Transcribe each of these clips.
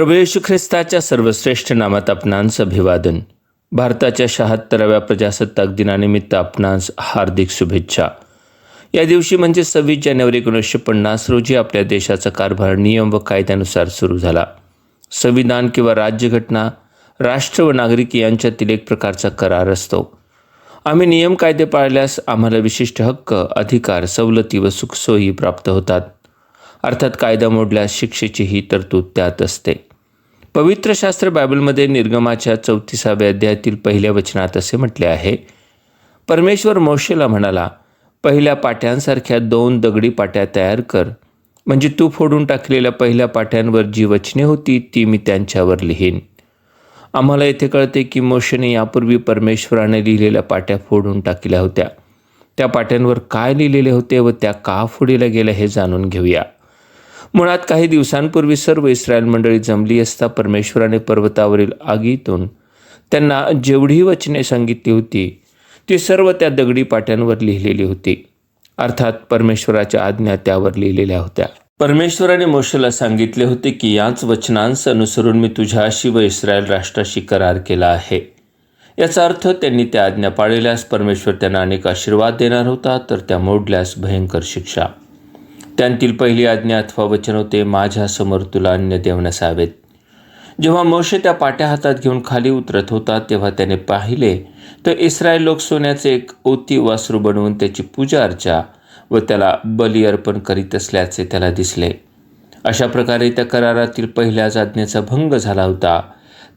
प्रभू येशू ख्रिस्ताच्या सर्वश्रेष्ठ नामात आपणांस अभिवादन. भारताच्या शहात्तराव्या प्रजासत्ताक दिनानिमित्त आपणास हार्दिक शुभेच्छा. या दिवशी म्हणजे सव्वीस जानेवारी एकोणीसशे पन्नास रोजी आपल्या देशाचा कारभार नियम व कायद्यानुसार सुरू झाला. संविधान किंवा राज्यघटना राष्ट्र व नागरिक यांच्यातील एक प्रकारचा करार असतो. आम्ही नियम कायदे पाळल्यास आम्हाला विशिष्ट हक्क अधिकार सवलती व सुखसोयी प्राप्त होतात. अर्थात कायदा मोडल्यास शिक्षेची ही तरतूद त्यात असते. पवित्र शास्त्र बायबलमध्ये निर्गमाच्या चौतीसाव्या अध्यायातील पहिल्या वचनात असे म्हटले आहे परमेश्वर मोशेला म्हणाला पहिल्या पाट्यांसारख्या दोन दगडी पाट्या तयार कर. म्हणजे तू फोडून टाकलेल्या पहिल्या पाट्यांवर जी वचने होती ती मी त्यांच्यावर लिहीन. आम्हाला येथे कळते की मोशेने यापूर्वी परमेश्वराने लिहिलेल्या पाट्या फोडून टाकल्या होत्या. त्या पाट्यांवर काय लिहिलेले होते व त्या का फोडीला गेल्या हे जाणून घेऊया. मुळात काही दिवसांपूर्वी सर्व इस्रायल मंडळी जमली असता परमेश्वराने पर्वतावरील आगीतून त्यांना जेवढी वचने सांगितली होती ती सर्व त्या दगडी पाट्यांवर लिहिलेली होती. अर्थात परमेश्वराच्या आज्ञा त्यावर लिहिलेल्या होत्या. परमेश्वराने मोशेला सांगितले होते की याच वचनांस अनुसरून मी तुझ्याशी व इस्रायल राष्ट्राशी करार केला आहे. याचा अर्थ त्यांनी त्या आज्ञा पाळल्यास परमेश्वर त्यांना अनेक आशीर्वाद देणार होता तर त्या मोडल्यास भयंकर शिक्षा. त्यांतील पहिली आज्ञा अथवा वचन होते माझ्यासमोर तुला अन्य देव नसावेत. जेव्हा मोशे त्या पाट्या हातात घेऊन खाली उतरत होता तेव्हा त्याने पाहिले तर इस्रायल लोक सोन्याचे एक ओती वासरू बनवून त्याची पूजा अर्चा व त्याला बली अर्पण करीत असल्याचे त्याला दिसले. अशा प्रकारे त्या करारातील पहिल्याच आज्ञेचा भंग झाला होता.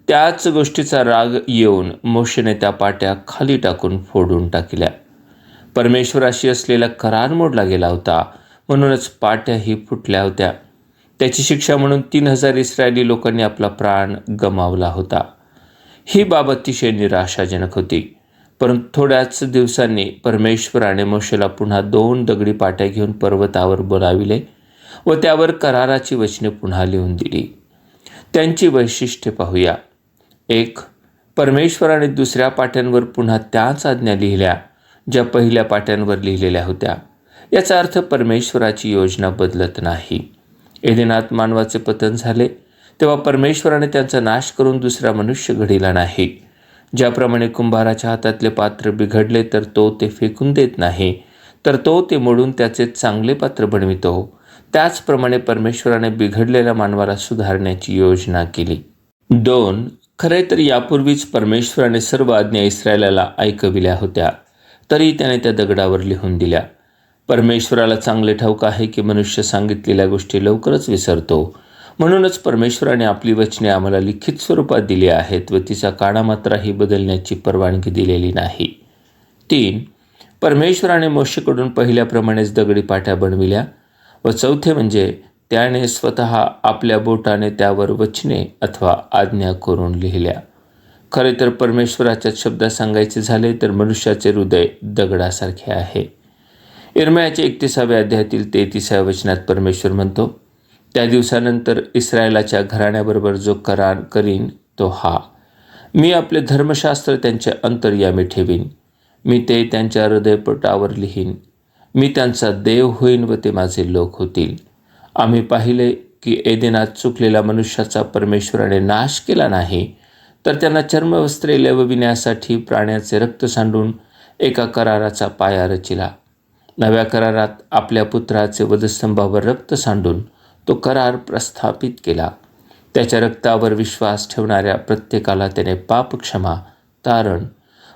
त्याच गोष्टीचा राग येऊन मोशेने त्या पाट्या खाली टाकून फोडून टाकल्या. परमेश्वराशी असलेला करार मोडला गेला होता. म्हणूनच पाट्याही फुटल्या होत्या. त्याची शिक्षा म्हणून तीन हजार इस्रायली लोकांनी आपला प्राण गमावला होता. ही बाब अतिशय निराशाजनक होती. परंतु थोड्याच दिवसांनी परमेश्वराने मोशेला पुन्हा दोन दगडी पाट्या घेऊन पर्वतावर बोलाविले व त्यावर कराराची वचने पुन्हा लिहून दिली. त्यांची वैशिष्ट्ये पाहूया. एक परमेश्वराने दुसऱ्या पाट्यांवर पुन्हा त्याच आज्ञा लिहिल्या ज्या पहिल्या पाट्यांवर लिहिलेल्या होत्या. याचा अर्थ परमेश्वराची योजना बदलत नाही. एदिनात मानवाचे पतन झाले तेव्हा परमेश्वराने त्यांचा नाश करून दुसरा मनुष्य घडिला नाही. ज्याप्रमाणे कुंभाराच्या हातातले पात्र बिघडले तर तो ते फेकून देत नाही. तर तो ते मोडून त्याचे चांगले पात्र बनवितो. त्याचप्रमाणे परमेश्वराने बिघडलेल्या मानवाला सुधारण्याची योजना केली. दोन खरे तर यापूर्वीच परमेश्वराने सर्व आज्ञा इस्रायलाला ऐकविल्या होत्या. तरी त्याने त्या दगडावर लिहून दिल्या. परमेश्वराला चांगले ठाऊक आहे की मनुष्य सांगितलेल्या गोष्टी लवकरच विसरतो. म्हणूनच परमेश्वराने आपली वचने आम्हाला लिखित स्वरूपात दिली आहेत व तिचा काळामात्राही बदलण्याची परवानगी दिलेली नाही. तीन परमेश्वराने मोशेकडून पहिल्याप्रमाणेच दगडी पाट्या बनविल्या व चौथे म्हणजे त्याने स्वतः आपल्या बोटाने त्यावर वचने अथवा आज्ञा करून लिहिल्या. खरे तर परमेश्वराच्या शब्दात सांगायचे झाले तर मनुष्याचे हृदय दगडासारखे आहे. इरमयाच्या एकतीसाव्या अध्यायातील तेहतीसाव्या वचनात परमेश्वर म्हणतो त्या दिवसानंतर इस्रायलाच्या घराण्याबरोबर जो करार करीन तो हा. मी आपले धर्मशास्त्र त्यांच्या अंतर्यामी ठेवीन. मी ते त्यांच्या हृदयपटावर लिहीन. मी त्यांचा देव होईन व ते माझे लोक होतील. आम्ही पाहिले की एदेनात चुकलेल्या मनुष्याचा परमेश्वराने नाश केला नाही तर त्यांना चर्मवस्त्रे लेवविण्यासाठी प्राण्याचे रक्त सांडून एका कराराचा पाया रचिला. नव्या करारात आपल्या पुत्राचे वधस्तंभावर रक्त सांडून तो करार प्रस्थापित केला. त्याच्या रक्तावर विश्वास ठेवणाऱ्या प्रत्येकाला त्याने पापक्षमा तारण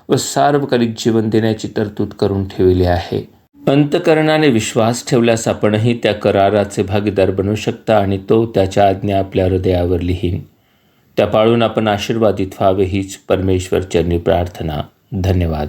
व सार्वकालिक जीवन देण्याची तरतूद करून ठेवली आहे. अंतकरणाने विश्वास ठेवल्यास आपणही त्या कराराचे भागीदार बनू शकता आणि तो त्याच्या आज्ञा आपल्या हृदयावर लिहीन. त्या पाळून आपण आशीर्वादित व्हावे हीच परमेश्वरचरणी प्रार्थना. धन्यवाद.